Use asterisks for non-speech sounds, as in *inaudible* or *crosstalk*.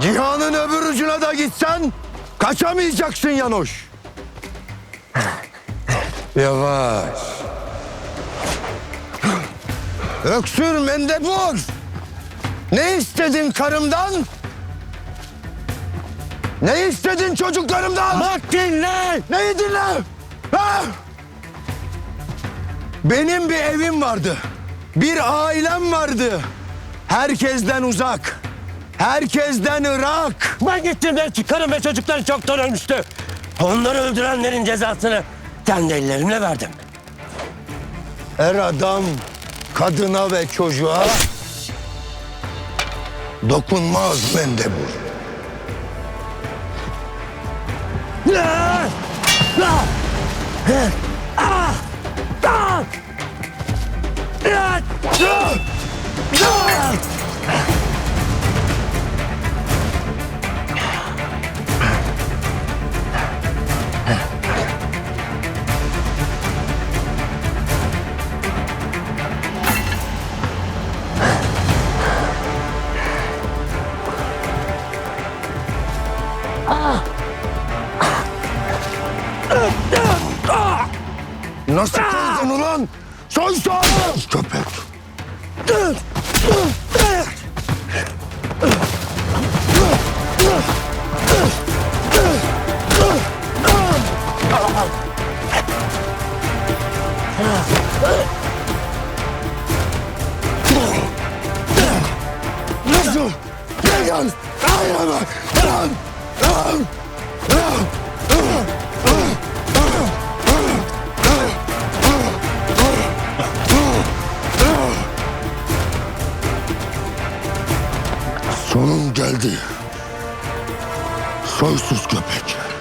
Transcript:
Cihanın öbür ucuna da gitsen kaçamayacaksın Yanoş. *laughs* Yavaş. Öksür mendebur. Ne istedin karımdan? Ne istedin çocuklarımdan? Bak dinle. Neyi dinle? Benim bir evim vardı. Bir ailem vardı. Herkesten uzak. Herkesten ırak. Ben gittiğimde karım ve çocuklar çoktan ölmüştü. Onları öldürenlerin cezasını kendi ellerimle verdim. Her adam kadına ve çocuğa dokunmaz mendebur. Ah! Ah! Ah! Nasıl kızdın ulan? Soysuz köpek. Nasıl? Hayır ama. Lan. Lan. Lan. Sonun geldi. Soysuz köpek.